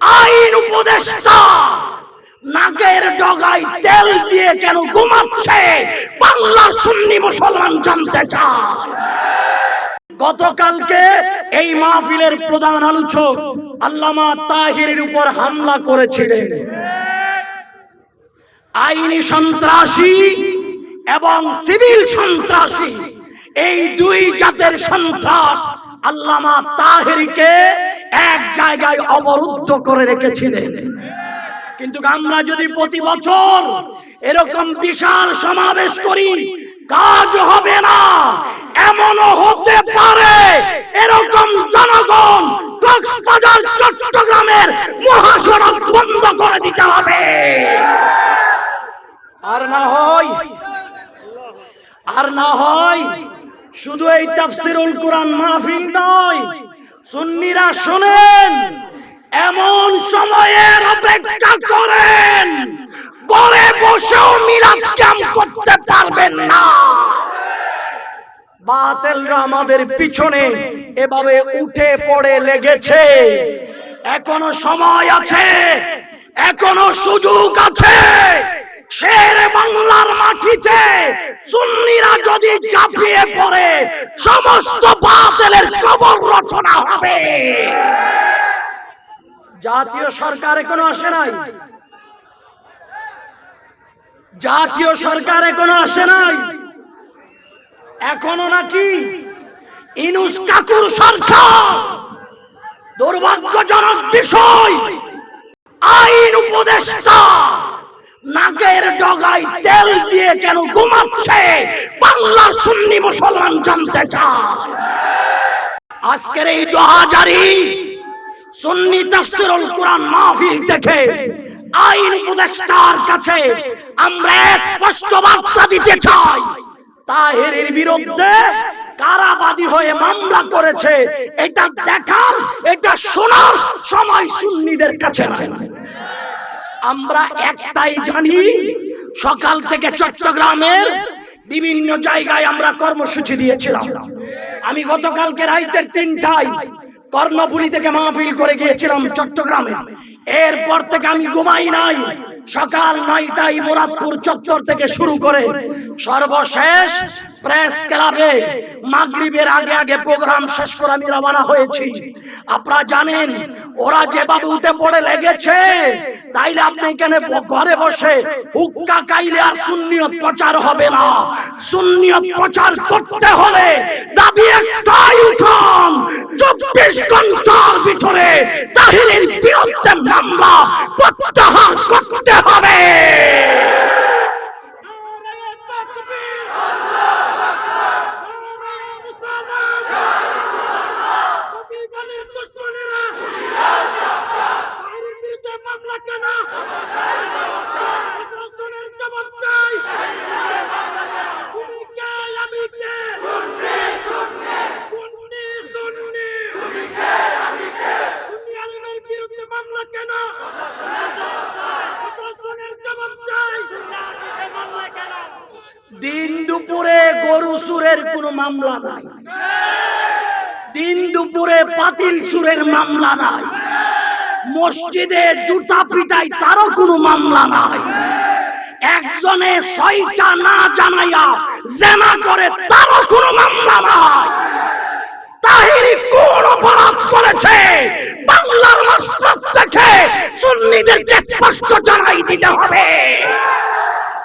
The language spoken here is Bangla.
আইন উপদেষ্টা। নাকের ডগায় তেল দিয়ে কেন ঘুমাচ্ছে? বাংলার সুন্নি মুসলমান জানতে চায়। গতকালকে এই মাহফিলের প্রধান আলোচক আল্লামা তাহিরের উপর হামলা করেছিলেন। আইনি সন্ত্রাসী এবং সিভিল সন্ত্রাসী, এই দুই জাতের সন্ত্রাস আল্লামা তাহেরিকে এক জায়গায় অবরুদ্ধ করে রেখেছিলেন। কিন্তু আমরা যদি প্রতি বছর এরকম বিশাল সমাবেশ করি, কাজ হবে না। এমনও হতে পারে এরকম জনগণ কক্সবাজার, চট্টগ্রামের মহাসড়ক বন্ধ করে দিতে হবে। আর না হয়, আর না হয়, শুধু এই তাফসিরুল কোরআন মাহফিল নয় সুন্নিরা শোনেন, এমন সময়ের অপেক্ষা করেন করে বসেও মিলাদ ক্যাম্প করতে পারবেন না। বাতেলরা আমাদের পিছনে এভাবে উঠে পড়ে লেগেছে। এখনও সময় আছে, এখনও সুযোগ আছে। শের বাংলার মাটিতে সুন্নিরা যদি চাপিয়ে পড়ে, সমস্ত কবর রচনা হবে। জাতীয় সরকার এখনও আসে নাই? জাতীয় সরকার এখনও আসে নাই? এখনও নাকি? ইনুস কাকুর সরকার, দুর্ভাগ্যজনক বিষয়, আইন উপদেষ্টা ডগায় তেল দিয়ে কেন ঘুমাচ্ছে? বাংলার সুন্নি মুসলমান জানতে চায়। আজকের এই দোহাজারি সুন্নি তাফসিরুল কোরআন মাহফিল থেকে আইন উপদেষ্টার কাছে আমরা স্পষ্ট বার্তা দিতে চাই। তাহেরের বিরুদ্ধে কারাবাদী হয়ে মামলা করেছে। এটা দেখার, এটা শোনার সময় সুন্নিদের কাছে আমরা একটাই জানি সকাল থেকে চট্টগ্রামের বিভিন্ন জায়গায় আমরা কর্মসূচি দিয়েছিলাম। আমি গতকালকে রাইতের তিনটায় কর্ণপুরি থেকে মাহফিল করে গিয়েছিলাম চট্টগ্রামে। এরপর থেকে আমি ঘুমাই নাই। সকাল নয়টায় মুরাদপুর চত্বর থেকে শুরু করে সর্বশেষ প্রেস ক্লাবে মাগরিবের আগে আগে প্রোগ্রাম শেষ করে আমি রওনা হয়েছি। আপনারা জানেন, ওরা যেভাবে উঠে পড়ে লেগেছে তাইলে আপনি এখানে ঘরে বসে হুক্কা কাইলে আর সুন্নিয়ত প্রচার হবে না। সুন্নিয়ত প্রচার করতে হলে দাবি একটাই উঠান, চব্বিশ ঘণ্টার ভিতরে তাহিলের বিরুদ্ধে মামলা প্রত্যাহার করতে হবে। দিন দুপুরে গরু সুরের কোনো মামলা নাই। দিন দুপুরে পাতিল সুরের মামলা নাই। মসজিদে জুতা পিটাই তারও কোনো মামলা নাই। একজনে ছয়টা না জানাইয়া জেনা করে তারও কোনো মামলা নাই। তাহিরি কোন